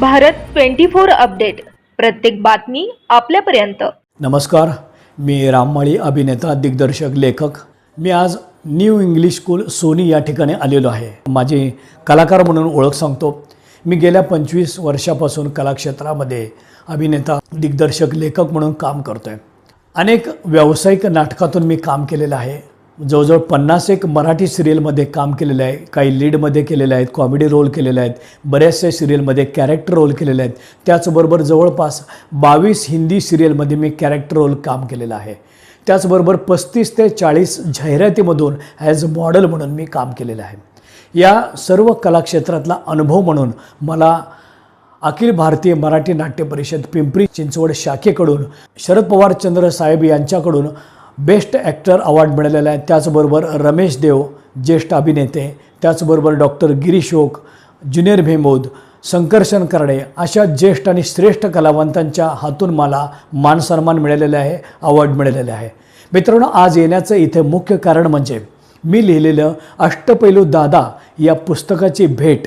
Bharat twenty four update. प्रत्येक बातमी आपल्यापर्यंत. नमस्कार मी राममाळी अभिनेता दिग्दर्शक लेखक. मी आज न्यू इंग्लिश स्कूल सोनी या ठिकाणी आलेलो आहे. माझी कलाकार म्हणून ओळख सांगतो. मी गेल्या पंचवीस वर्षापासून कलाक्षेत्रामध्ये अभिनेता दिग्दर्शक लेखक म्हणून काम करतो आहे अनेक व्यावसायिक नाटकातून मी काम केलेलं आहे. जवळजवळ पन्नास एक मराठी सिरियलमध्ये काम केलेलं आहे. काही लीडमध्ये केलेले आहेत कॉमेडी रोल केलेले आहेत बऱ्याचशा सिरियलमध्ये कॅरेक्टर रोल केलेले आहेत. त्याचबरोबर जवळपास बावीस हिंदी सिरियलमध्ये मी कॅरेक्टर रोल काम केलेलं आहे. त्याचबरोबर पस्तीस ते चाळीस जाहिरातीमधून ॲज अ मॉडेल म्हणून मी काम केलेलं आहे. या सर्व कलाक्षेत्रातला अनुभव म्हणून मला अखिल भारतीय मराठी नाट्य परिषद पिंपरी चिंचवड शाखेकडून शरद पवार चंद्र साहेब यांच्याकडून बेस्ट ॲक्टर अवॉर्ड मिळालेला आहे. त्याचबरोबर रमेश देव ज्येष्ठ अभिनेते. त्याचबरोबर डॉक्टर गिरीश ओक ज्युनियर भेमोद संकर्षण करणे अशा ज्येष्ठ आणि श्रेष्ठ कलावंतांच्या हातून मला मानसन्मान मिळालेला आहे अवॉर्ड मिळालेले आहे. मित्रांनो आज येण्याचं इथे मुख्य कारण म्हणजे मी लिहिलेलं अष्टपैलू दादा या पुस्तकाची भेट.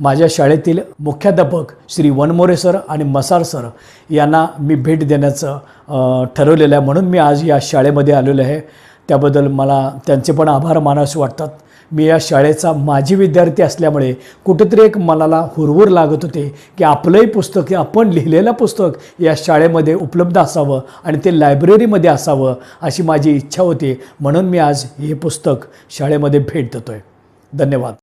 माझ्या शाळेतील मुख्याध्यापक श्री वनमोरे सर आणि मसार सर यांना मी भेट देण्याचं ठरवलेलं आहे. म्हणून मी आज या शाळेमध्ये आलेलो आहे. त्याबद्दल मला त्यांचे पण आभार मानावसे वाटतात. मी या शाळेचा माजी विद्यार्थी असल्यामुळे कुठंतरी एक मनाला हुरहुर लागत होते की आपलंही पुस्तक हे आपण लिहिलेलं पुस्तक या शाळेमध्ये उपलब्ध असावं आणि ते लायब्ररीमध्ये असावं अशी माझी इच्छा होती. म्हणून मी आज हे पुस्तक शाळेमध्ये भेट देतो आहे धन्यवाद.